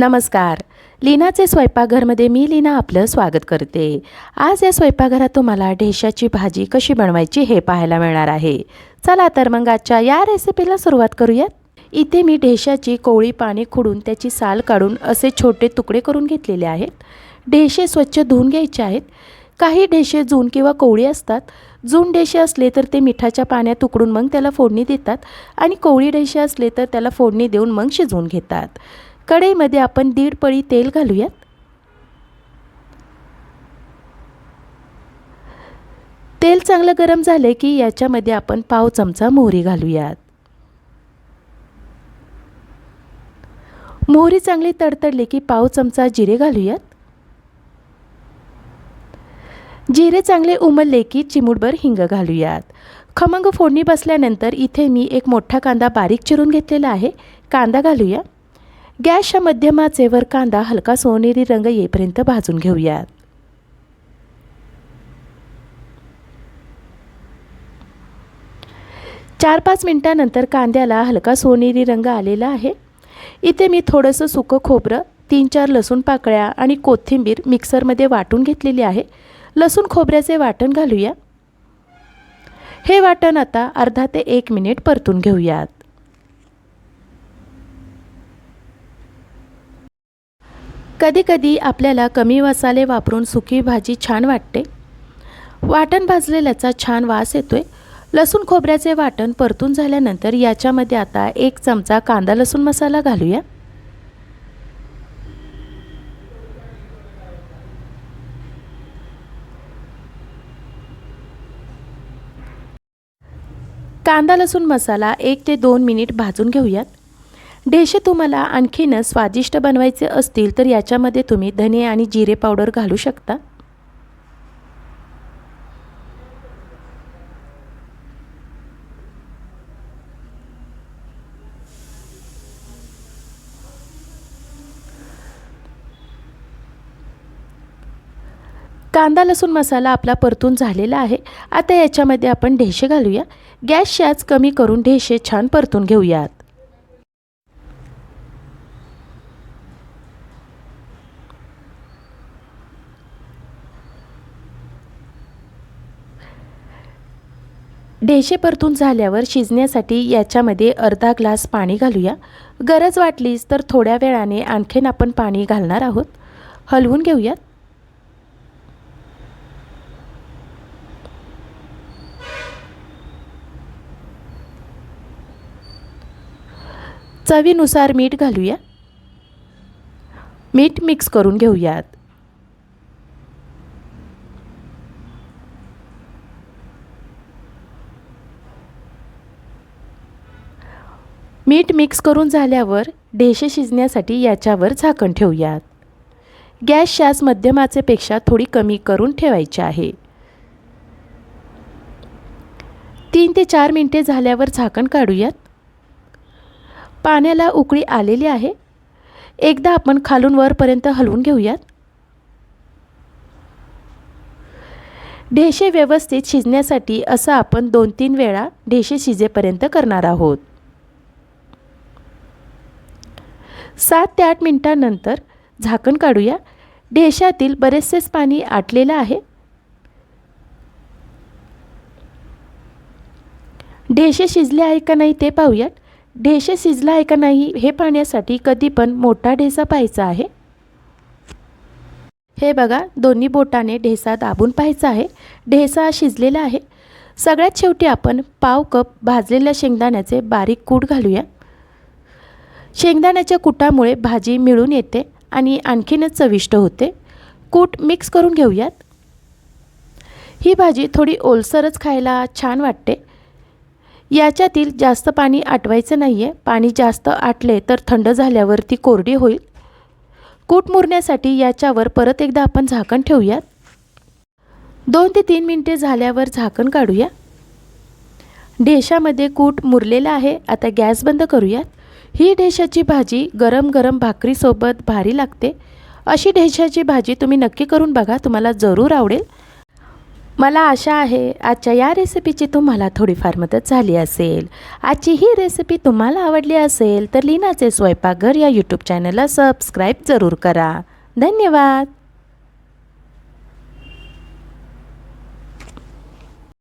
नमस्कार. लीनाचे स्वयंपाकघरमध्ये मी लीना आपलं स्वागत करते. आज या स्वयंपाकघरात तुम्हाला ढेशाची भाजी कशी बनवायची हे पाहायला मिळणार आहे. चला तर मग आजच्या या रेसिपीला सुरुवात करूयात. इथे मी ढेशाची कोवळी पाणी खुडून त्याची साल काढून असे छोटे तुकडे करून घेतलेले आहेत. ढेशे स्वच्छ धुवून घ्यायचे आहेत. काही ढेशे जून किंवा कोवळी असतात. जून ढेशे असले तर ते मिठाच्या पाण्यात उकडून मग त्याला फोडणी देतात आणि कोवळी ढेशे असले तर त्याला फोडणी देऊन मग शिजवून घेतात. कढईमध्ये आपण दीड पळी तेल घालूयात. तेल चांगलं गरम झाले की याच्यामध्ये आपण पाव चमचा मोहरी घालूयात. मोहरी चांगली तडतडली की पाव चमचा जिरे घालूयात. जिरे चांगले उमलले की चिमूटभर हिंग घालूयात. खमंग फोडणी बसल्यानंतर इथे मी एक मोठा कांदा बारीक चिरून घेतलेला आहे. कांदा घालूया. गॅसच्या मध्यमाचे वर कांदा हलका सोनेरी रंग येईपर्यंत भाजून घेऊयात. चार पाच मिनटानंतर कांद्याला हलका सोनेरी रंग आलेला आहे. इथे मी थोडंसं सुकं खोबरं तीन चार लसूण पाकळ्या आणि कोथिंबीर मिक्सरमध्ये वाटून घेतलेली आहे. लसूण खोबऱ्याचे वाटण घालूया. हे वाटण आता अर्धा ते एक मिनिट परतून घेऊयात. कधीकधी आपल्याला कमी मसाले वापरून सुकी भाजी छान वाटते. वाटण भाजलेल्याचा छान वास येतोय. लसूण खोबऱ्याचे वाटण परतून झाल्यानंतर याच्यामध्ये आता एक चमचा कांदा लसूण मसाला घालूया. कांदा लसूण मसाला एक ते दोन मिनिट भाजून घेऊयात. ढेशे तुम्हाला आणखीन स्वादिष्ट बनवायचे असतील तर याच्यामध्ये तुम्ही धने आणि जिरे पावडर घालू शकता. कांदा लसूण मसाला आपला परतून झालेला आहे. आता याच्यामध्ये आपण ढेशे घालूया. गॅस आज कमी करून ढेशे छान परतून घेऊयात. ढेशे परतून झाल्यावर शिजण्यासाठी याच्यामध्ये अर्धा ग्लास पाणी घालूया. गरज वाटलीच तर थोड्या वेळाने आणखीन आपण पाणी घालणार आहोत. हलवून घेऊयात. चवीनुसार मीठ घालूया. मीठ मिक्स करून घेऊयात. मीठ मिक्स करून झाल्यावर ढेशे शिजण्यासाठी याच्यावर झाकण ठेवूयात. गॅस शास मध्यमाचेपेक्षा थोडी कमी करून ठेवायची आहे. तीन ते चार मिनटे झाल्यावर झाकण काढूयात. पाण्याला उकळी आलेली आहे. एकदा आपण खालून वरपर्यंत हलवून घेऊयात. ढेशे व्यवस्थित शिजण्यासाठी असं आपण दोन तीन वेळा ढेशे शिजेपर्यंत करणार आहोत. सात ते आठ मिनटानंतर झाकण काढूया. ढेशातील बरेचसेच पाणी आटलेलं आहे. ढेशे शिजले आहे का नाही ते पाहूयात. ढेशे शिजला आहे का नाही हे पाहण्यासाठी कधी पण मोठा ढेसा पाहायचा आहे. हे बघा दोन्ही बोटाने ढेसा दाबून पाहायचा आहे. ढेसा शिजलेला आहे. सगळ्यात शेवटी आपण पाव कप भाजलेल्या शेंगदाण्याचे बारीक कूट घालूया. शेंगदाण्याच्या कुटामुळे भाजी मिळून येते आणि आणखीनच चविष्ट होते. कूट मिक्स करून घेऊयात. ही भाजी थोडी ओलसरच खायला छान वाटते. याच्यातील जास्त पाणी आटवायचं नाही आहे पाणी जास्त आटले तर थंड झाल्यावर ती कोरडी होईल. कूट मुरण्यासाठी याच्यावर परत एकदा आपण झाकण ठेवूयात. दोन ते तीन मिनटे झाल्यावर झाकण काढूया. ढेशामध्ये कूट मुरलेला आहे. आता गॅस बंद करूयात. ही ढेशाची भाजी गरम गरम भाकरीसोबत भारी लागते. अशी ढेशाची भाजी तुम्ही नक्की करून बघा तुम्हाला जरूर आवडेल. मला आशा आहे आजच्या या रेसिपीची तुम्हाला थोडीफार मदत झाली असेल. आजची ही रेसिपी तुम्हाला आवडली असेल तर लीनाचे स्वयंपाकघर या यूट्यूब चॅनलला सबस्क्राईब जरूर करा. धन्यवाद!